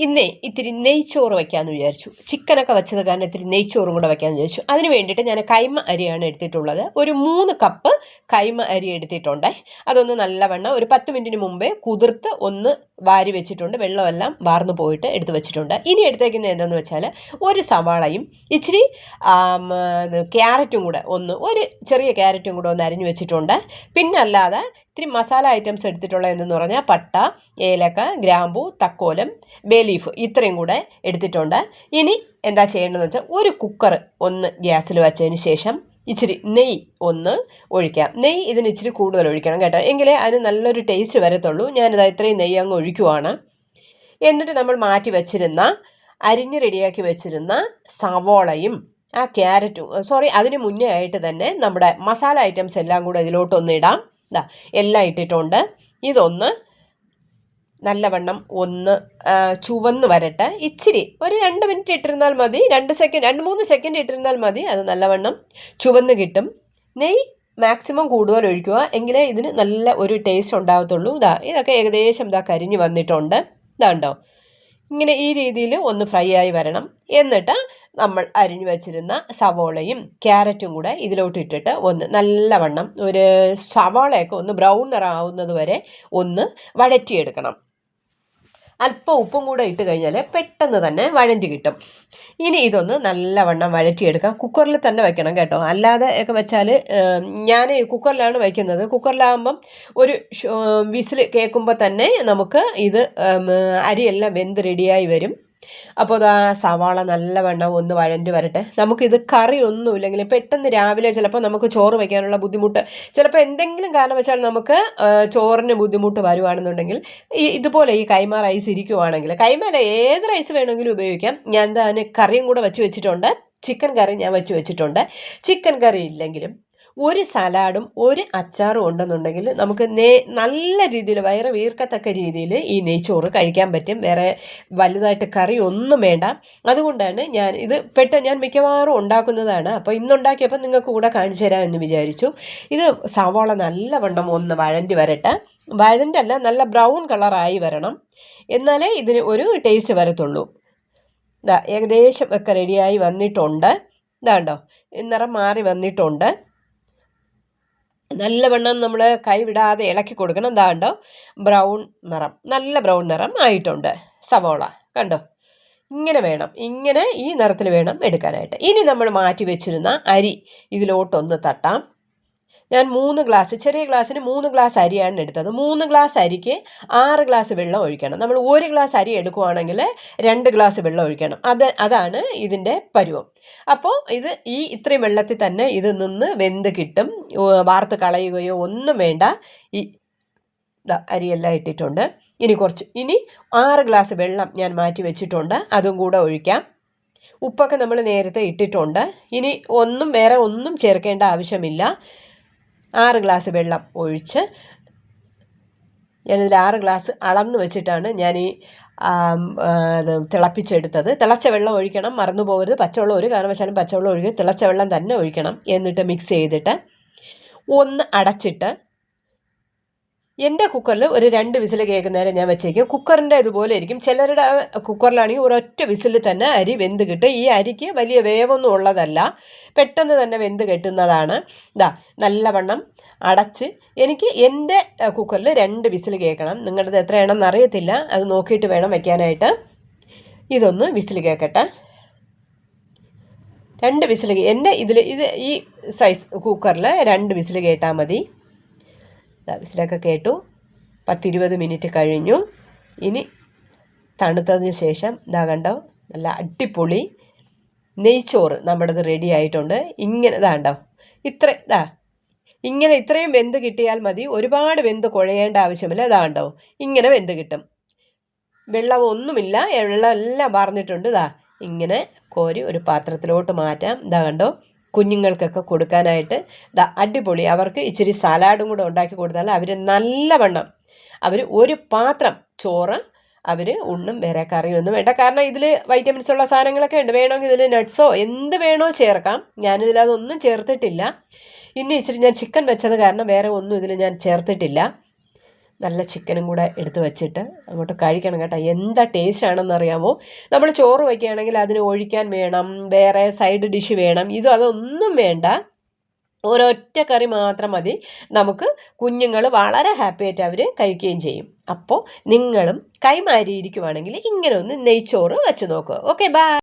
ഇന്നേ ഇത്തിരി നെയ്ച്ചോറ് വെക്കാമെന്ന് വിചാരിച്ചു. ചിക്കനൊക്കെ വെച്ചത് കാരണം ഇത്തിരി നെയ്ച്ചോറും കൂടെ വെക്കാമെന്ന് വിചാരിച്ചു. അതിന് വേണ്ടിയിട്ട് ഞാൻ കൈമ അരിയാണ് എടുത്തിട്ടുള്ളത്. ഒരു മൂന്ന് കപ്പ് കൈമ അരി എടുത്തിട്ടുണ്ട്. അതൊന്ന് നല്ലവണ്ണം ഒരു പത്ത് മിനിറ്റിന് മുമ്പേ കുതിർത്ത് ഒന്ന് വാരി വെച്ചിട്ടുണ്ട്. വെള്ളമെല്ലാം വാർന്നു പോയിട്ട് എടുത്ത് വെച്ചിട്ടുണ്ട്. ഇനി എടുത്തേക്കുന്നത് എന്താണെന്ന് വെച്ചാൽ ഒരു സവാളയും ഇച്ചിരി ക്യാരറ്റും കൂടെ ഒന്ന് ഒരു ചെറിയ ക്യാരറ്റും കൂടെ ഒന്ന് അരിഞ്ഞു വെച്ചിട്ടുണ്ട്. പിന്നെ അല്ലാതെ ഇത്തിരി മസാല ഐറ്റംസ് എടുത്തിട്ടുള്ള എന്തെന്ന് പറഞ്ഞാൽ പട്ട ഏലക്ക ഗ്രാമ്പു തക്കോലം ബേലീഫ് ഇത്രയും കൂടെ എടുത്തിട്ടുണ്ട്. ഇനി എന്താ ചെയ്യേണ്ടതെന്ന് വെച്ചാൽ ഒരു കുക്കർ ഒന്ന് ഗ്യാസിൽ വെച്ചതിന് ശേഷം ഇച്ചിരി നെയ്യ് ഒന്ന് ഒഴിക്കാം. നെയ്യ് ഇതിന് ഇച്ചിരി കൂടുതൽ ഒഴിക്കണം കേട്ടോ. എങ്കിലേ അതിന് നല്ലൊരു ടേസ്റ്റ് വരത്തുള്ളൂ. ഞാനിതാ ഇത്രയും നെയ്യ് അങ്ങ് ഒഴിക്കുവാണ്. എന്നിട്ട് നമ്മൾ മാറ്റി വെച്ചിരുന്ന അരിഞ്ഞ് റെഡിയാക്കി വെച്ചിരുന്ന സവോളയും ആ ക്യാരറ്റും സോറി അതിന് മുന്നേ ആയിട്ട് തന്നെ നമ്മുടെ മസാല ഐറ്റംസ് എല്ലാം കൂടെ ഇതിലോട്ടൊന്ന് ഇടാം. ഇതാ എല്ലാം ഇട്ടിട്ടുണ്ട്. ഇതൊന്ന് നല്ലവണ്ണം ഒന്ന് ചുവന്ന് വരട്ടെ. ഇച്ചിരി ഒരു രണ്ട് മിനിറ്റ് ഇട്ടിരുന്നാൽ മതി. രണ്ട് സെക്കൻഡ് രണ്ട് മൂന്ന് സെക്കൻഡ് ഇട്ടിരുന്നാൽ മതി. അത് നല്ലവണ്ണം ചുവന്ന് കിട്ടും. നെയ് മാക്സിമം കൂടുതൽ ഒഴിക്കുക. എങ്കിലേ ഇതിന് നല്ല ഒരു ടേസ്റ്റ് ഉണ്ടാകത്തുള്ളൂ ഇതാ ഇതൊക്കെ ഏകദേശം ഇതാ കരിഞ്ഞ് വന്നിട്ടുണ്ട്. ഇതാണ്ടോ ഇങ്ങനെ ഈ രീതിയിൽ ഒന്ന് ഫ്രൈ ആയി വരണം. എന്നിട്ട് നമ്മൾ അരിഞ്ഞു വച്ചിരുന്ന സവോളയും ക്യാരറ്റും കൂടെ ഇതിലോട്ട് ഇട്ടിട്ട് ഒന്ന് നല്ലവണ്ണം ഒരു സവോളയൊക്കെ ഒന്ന് ബ്രൗൺ നിറാവുന്നത് വരെ ഒന്ന് വഴറ്റിയെടുക്കണം. അല്പം ഉപ്പും കൂടെ ഇട്ട് കഴിഞ്ഞാൽ പെട്ടെന്ന് തന്നെ വഴണ്ടി കിട്ടും. ഇനി ഇതൊന്ന് നല്ലവണ്ണം വഴറ്റിയെടുക്കാം. കുക്കറിൽ തന്നെ വെക്കണം കേട്ടോ. അല്ലാതെ ഒക്കെ വെച്ചാൽ ഞാൻ കുക്കറിലാണ് വയ്ക്കുന്നത് കുക്കറിലാകുമ്പം ഒരു വിസിൽ കേൾക്കുമ്പോൾ തന്നെ നമുക്ക് ഇത് അരിയെല്ലാം വെന്ത് റെഡിയായി വരും. അപ്പോൾ അത് ആ സവാള നല്ലവണ്ണം ഒന്ന് വഴണ്ടി വരട്ടെ. നമുക്കിത് കറി ഒന്നുമില്ലെങ്കിൽ പെട്ടെന്ന് രാവിലെ ചിലപ്പോൾ നമുക്ക് ചോറ് വയ്ക്കാനുള്ള ബുദ്ധിമുട്ട്. ചിലപ്പോൾ എന്തെങ്കിലും കാരണവശാൽ നമുക്ക് ചോറിന് ബുദ്ധിമുട്ട് വരുവാണെന്നുണ്ടെങ്കിൽ ഈ ഇതുപോലെ ഈ കൈമ റൈസ് ഇരിക്കുവാണെങ്കിൽ കൈമല ഏത് റൈസ് വേണമെങ്കിലും ഉപയോഗിക്കാം. ഞാൻ അതിന് കറിയും കൂടെ വെച്ച് വെച്ചിട്ടുണ്ട്. ചിക്കൻ കറി ഞാൻ വെച്ച് വെച്ചിട്ടുണ്ട്. ചിക്കൻ കറി ഇല്ലെങ്കിലും ഒരു സലാഡും ഒരു അച്ചാറും ഉണ്ടെന്നുണ്ടെങ്കിൽ നമുക്ക് നേ നല്ല രീതിയിൽ വയറ് വീർക്കത്തക്ക രീതിയിൽ ഈ നെയ്ച്ചോറ് കഴിക്കാൻ പറ്റും. വേറെ വലുതായിട്ട് കറി ഒന്നും വേണ്ട. അതുകൊണ്ടാണ് ഞാൻ ഇത് പെട്ടെന്ന് ഞാൻ മിക്കവാറും ഉണ്ടാക്കുന്നതാണ്. അപ്പോൾ ഇന്നുണ്ടാക്കിയപ്പോൾ നിങ്ങൾക്ക് കൂടെ കാണിച്ചു തരാമെന്ന് വിചാരിച്ചു. ഇത് സവാള നല്ലവണ്ണം ഒന്ന് വഴണ്ടി വരട്ടെ. വഴണ്ടല്ല നല്ല ബ്രൗൺ കളറായി വരണം. എന്നാലേ ഇതിന് ഒരു ടേസ്റ്റ് വരത്തുള്ളൂ. ഏകദേശം ഒക്കെ റെഡിയായി വന്നിട്ടുണ്ട്. ഇതാണ്ടോ നിറം മാറി വന്നിട്ടുണ്ട്. നല്ലവണ്ണം നമ്മൾ കൈവിടാതെ ഇളക്കി കൊടുക്കണം. ദാണ്ടോ ബ്രൗൺ നിറം. നല്ല ബ്രൗൺ നിറം ആയിട്ടുണ്ട്. സവോള. കണ്ടോ? ഇങ്ങനെ വേണം. ഇങ്ങനെ ഈ നിറത്തിൽ വേണം എടുക്കാനായിട്ട്. ഇനി നമ്മൾ മാറ്റി വെച്ചിരുന്ന അരി ഇതിലോട്ടൊന്ന് തട്ടാം. ഞാൻ മൂന്ന് ഗ്ലാസ് ചെറിയ ഗ്ലാസ്സിന് മൂന്ന് ഗ്ലാസ് അരിയാണ് എടുത്തത്. മൂന്ന് ഗ്ലാസ് അരിക്ക് ആറ് ഗ്ലാസ് വെള്ളം ഒഴിക്കണം. നമ്മൾ ഒരു ഗ്ലാസ് അരി എടുക്കുവാണെങ്കിൽ രണ്ട് ഗ്ലാസ് വെള്ളം ഒഴിക്കണം. അത് അതാണ് ഇതിന്റെ പരുവം. അപ്പോൾ ഇത് ഈ ഇത്രയും വെള്ളത്തിൽ തന്നെ ഇത് നിന്ന് വെന്ത് കിട്ടും. വാർത്ത് കളയുകയോ ഒന്നും വേണ്ട. ഈ അരിയെല്ലാം ഇട്ടിട്ടുണ്ട്. ഇനി കുറച്ച് ഇനി ആറ് ഗ്ലാസ് വെള്ളം ഞാൻ മാറ്റി വെച്ചിട്ടുണ്ട്. അതും കൂടെ ഒഴിക്കാം. ഉപ്പൊക്കെ നമ്മൾ നേരത്തെ ഇട്ടിട്ടുണ്ട്. ഇനി ഒന്നും വേറെ ഒന്നും ചേർക്കേണ്ട ആവശ്യമില്ല. ആറ് ഗ്ലാസ് വെള്ളം ഒഴിച്ച് ഞാനിതിൽ ആറ് ഗ്ലാസ് അളന്ന് വെച്ചിട്ടാണ് ഞാൻ ഈ അത് തിളപ്പിച്ചെടുത്തത്. തിളച്ച വെള്ളം ഒഴിക്കണം മറന്നു പോകരുത്. പച്ചവെള്ളം ഒരു കാരണവശാലും പച്ചവെള്ളം ഒഴിക്കുക തിളച്ച വെള്ളം തന്നെ ഒഴിക്കണം എന്നിട്ട് മിക്സ് ചെയ്തിട്ട് ഒന്ന് അടച്ചിട്ട് എന്റെ കുക്കറിൽ ഒരു രണ്ട് വിസിൽ കേൾക്കുന്നേരം ഞാൻ വെച്ചേക്കും. കുക്കറിന്റെ ഇതുപോലെ ആയിരിക്കും ചിലരുടെ കുക്കറിലാണെങ്കിൽ ഒരൊറ്റ വിസിൽ തന്നെ അരി വെന്ത് കിട്ടും. ഈ അരിക്ക് വലിയ വേവൊന്നും ഉള്ളതല്ല. പെട്ടെന്ന് തന്നെ വെന്ത് കെട്ടുന്നതാണ്. ഇതാ നല്ലവണ്ണം അടച്ച് എനിക്ക് എന്റെ കുക്കറിൽ രണ്ട് വിസിൽ കേൾക്കണം. നിങ്ങളുടെ എത്രയാണെന്ന് അറിയത്തില്ല. അത് നോക്കിയിട്ട് വേണം വയ്ക്കാനായിട്ട് ഇതൊന്ന് വിസിൽ കേൾക്കട്ടെ. രണ്ട് വിസിൽ എന്റെ ഇതിൽ ഇത് ഈ സൈസ് കുക്കറിൽ രണ്ട് വിസിൽ കേട്ടാൽ മതി. വിസിലൊക്കെ കേട്ടു. പത്തിരുപത് മിനിറ്റ് കഴിഞ്ഞു. ഇനി തണുത്തതിന് ശേഷം ഇതാ കണ്ടോ? നല്ല അടിപൊളി നെയ്ച്ചോറ് നമ്മുടേത് റെഡി ആയിട്ടുണ്ട്. ഇങ്ങനെ ഇതാ കണ്ടോ? ഇത്ര ഇതാ ഇങ്ങനെ ഇത്രയും വെന്ത് കിട്ടിയാൽ മതി. ഒരുപാട് വെന്ത് കുഴയേണ്ട ആവശ്യമില്ല. ഇതാ കണ്ടോ? ഇങ്ങനെ വെന്ത് കിട്ടും. വെള്ളം ഒന്നുമില്ല. വെള്ളം എല്ലാം വാർന്നിട്ടുണ്ട് ഇതാ ഇങ്ങനെ കോരി ഒരു പാത്രത്തിലോട്ട് മാറ്റാം. ഇതാ കണ്ടോ? കുഞ്ഞുങ്ങൾക്കൊക്കെ കൊടുക്കാനായിട്ട് അടിപൊളി. അവർക്ക് ഇച്ചിരി സലാഡും കൂടെ ഉണ്ടാക്കി കൊടുത്താൽ അവർ നല്ലവണ്ണം അവർ ഒരു പാത്രം ചോറ് അവർ ഉണ്ണും വേറെ കറിയൊന്നും വേണ്ട. കാരണം ഇതിൽ വൈറ്റമിൻസ് ഉള്ള സാധനങ്ങളൊക്കെ ഉണ്ട്. വേണമെങ്കിൽ ഇതിൽ നട്ട്സോ എന്ത് വേണോ ചേർക്കാം. ഞാനിതിൽ അതൊന്നും ചേർത്തിട്ടില്ല. ഇനി ഇച്ചിരി ഞാൻ ചിക്കൻ വെച്ചത് കാരണം വേറെ ഒന്നും ഇതിൽ ഞാൻ ചേർത്തിട്ടില്ല. നല്ല ചിക്കനും കൂടെ എടുത്ത് വെച്ചിട്ട് അങ്ങോട്ട് കഴിക്കണം കേട്ടോ. എന്താ ടേസ്റ്റ് ആണെന്ന് അറിയാമോ നമ്മൾ ചോറ് വയ്ക്കുകയാണെങ്കിൽ അതിന് ഒഴിക്കാൻ വേണം വേറെ സൈഡ് ഡിഷ് വേണം. ഇതും അതൊന്നും വേണ്ട. ഒരൊറ്റ കറി മാത്രം മതി. നമുക്ക് കുഞ്ഞുങ്ങൾ വളരെ ഹാപ്പി ആയിട്ട് അവർ കഴിക്കുകയും ചെയ്യും. അപ്പോൾ നിങ്ങളും കൈമാരിയിരിക്കുവാണെങ്കിൽ ഇങ്ങനെ ഒന്ന് നെയ്ച്ചോറ് വെച്ച് നോക്കുക ഓക്കെ ബൈ